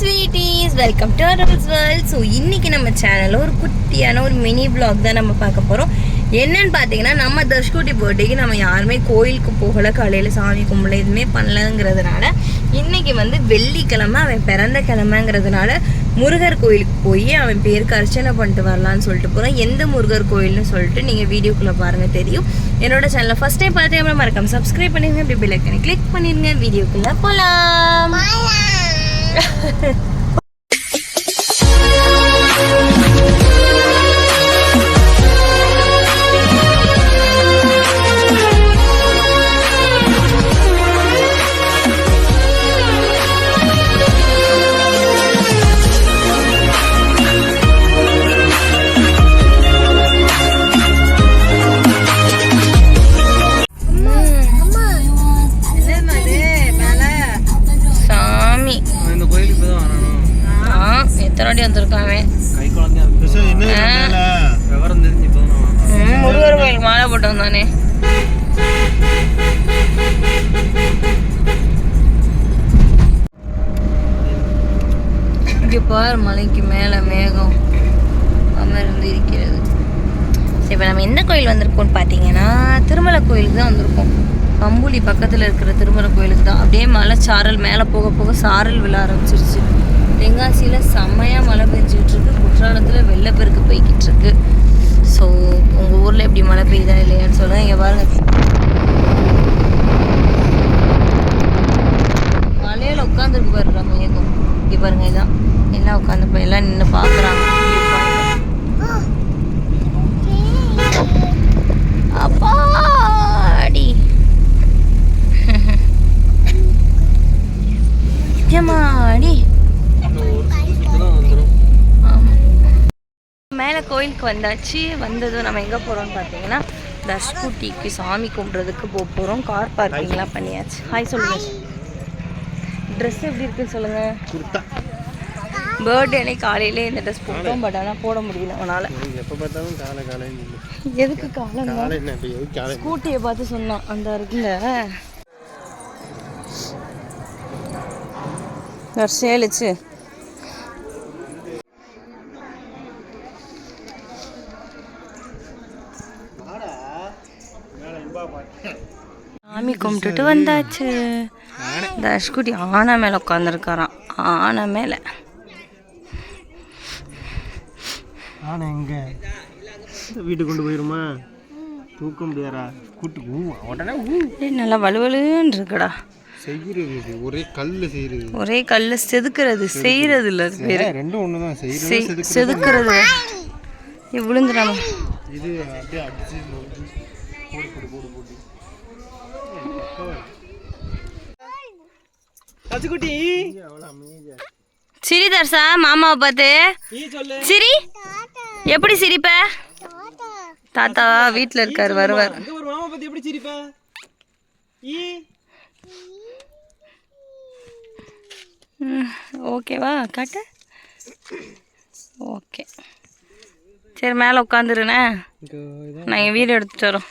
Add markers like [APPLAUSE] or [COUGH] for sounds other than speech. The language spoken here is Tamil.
ஸ்வீட்டீஸ் வெல்கம் டு அரல்ஸ் வேர்ல்ட் ஸோ இன்றைக்கி நம்ம சேனலில் ஒரு குட்டியான ஒரு மினி பிளாக் தான் நம்ம பார்க்க போகிறோம் என்னன்னு பார்த்தீங்கன்னா நம்ம தர்ஷ்குட்டி பர்த்டேக்கு நம்ம யாருமே கோயிலுக்கு போகலை காலையில் சாமி கும்பல எதுவுமே பண்ணலங்கிறதுனால இன்றைக்கி வந்து வெள்ளிக்கிழமை அவன் பிறந்த கிழமைங்கிறதுனால முருகர் கோயிலுக்கு போய் அவன் பேருக்கு அர்ச்சனை பண்ணிட்டு வரலான்னு சொல்லிட்டு போகிறோம் எந்த முருகர் கோயில்னு சொல்லிட்டு நீங்கள் வீடியோக்குள்ளே பாருங்கள் தெரியும். என்னோட சேனலில் ஃபஸ்ட் டைம் பார்த்தீங்கன்னா மறக்காம சப்ஸ்கிரைப் பண்ணிடுங்க அப்படி பிள்ளைக்கனை கிளிக் பண்ணிடுங்க வீடியோக்குள்ளே போகலாம் Yeah. [LAUGHS] வரணும். ம், முருகர் கோயிலுக்கு மாலை போட்டு வந்தானே இங்கே பார் மலைக்கு மேலே மேகம். அமர்ந்து இருக்கிறது. சரி இப்போ நம்ம எந்த கோயில் வந்திருக்கோம்னு பார்த்தீங்கன்னா திருமலை கோயிலுக்கு தான் வந்திருக்கோம். கம்புலி பக்கத்தில் இருக்கிற திருமலை கோயிலுக்கு தான். அப்படியே மலை சாரல் மேலே போக போக சாரல் விழ ஆரம்பிச்சிருச்சு. தென்காசியில் செம்மையாக மழை பெஞ்சிட்டு இருக்கு. குற்றாலத்தில் வெள்ளப்பெருக்கு போய்கிட்டு இருக்கு. ஸோ உங்கள் ஊரில் எப்படி மழை பெய்யுதா இல்லையான்னு சொல்லுங்கள் இங்கே பாருங்க. மேலே கோயிலுக்கு வந்தாச்சு. வந்ததும் நம்ம எங்கே போகிறோம்னு பார்த்தீங்கன்னா தஷ்குட்டிக்கு சாமி கும்பிட்றதுக்கு போக போகிறோம். கார் பார்க்கிங்லாம் பண்ணியாச்சு. ஹாய் சொல்லுங்க. ட்ரெஸ் எப்படி இருக்குன்னு சொல்லுங்கள் குர்த்தா பர்த்டே காலையிலே இந்த ட்ரெஸ் போட்டோம் பட் ஆனால் போட முடியல நீங்க எப்ப பார்த்தாலும் காலை காலை எதுக்கு காலை? ஸ்கூட்டியை பார்த்து சொன்னான். அந்த இருக்குல்ல. சேலிச்சு சாமி கும்பிட்டுட்டு வந்தாச்சு. தஷ்குட்டி ஆனை மேலே உட்காந்துருக்காராம் ஆனை மேலே. ஆனா எங்க? வீட்டுக்கு கொண்டு போயிருமா? தூக்க முடியாதா? கூட்டு ஊ உடனே ஊ. நல்லா வலுவலுன்னு இருக்குடா. செய்யறது இது ஒரே கல்ல செய்யறது. ஒரே கல்ல செதுக்கிறது செய்யறது இல்ல பேரு. ரெண்டும் ஒண்ணுதான் செய்யறது செய்- செதுக்கு செதுக்கிறது. விழுந்துடாம. இது அப்படியே அடிச்சு அமைதியா சிரி தர்சா மாமாவை பார்த்து. சிரி எப்படி சிரிப்ப? தாத்தா வீட்ல இருக்காரு வருவார். மாமா எப்படி சிரிப்ப? ஓகேவா காட்டு. ஓகே சரி மேலே உட்காந்துருண்ணே. என் வீடு எடுத்துட்டு வரோம்.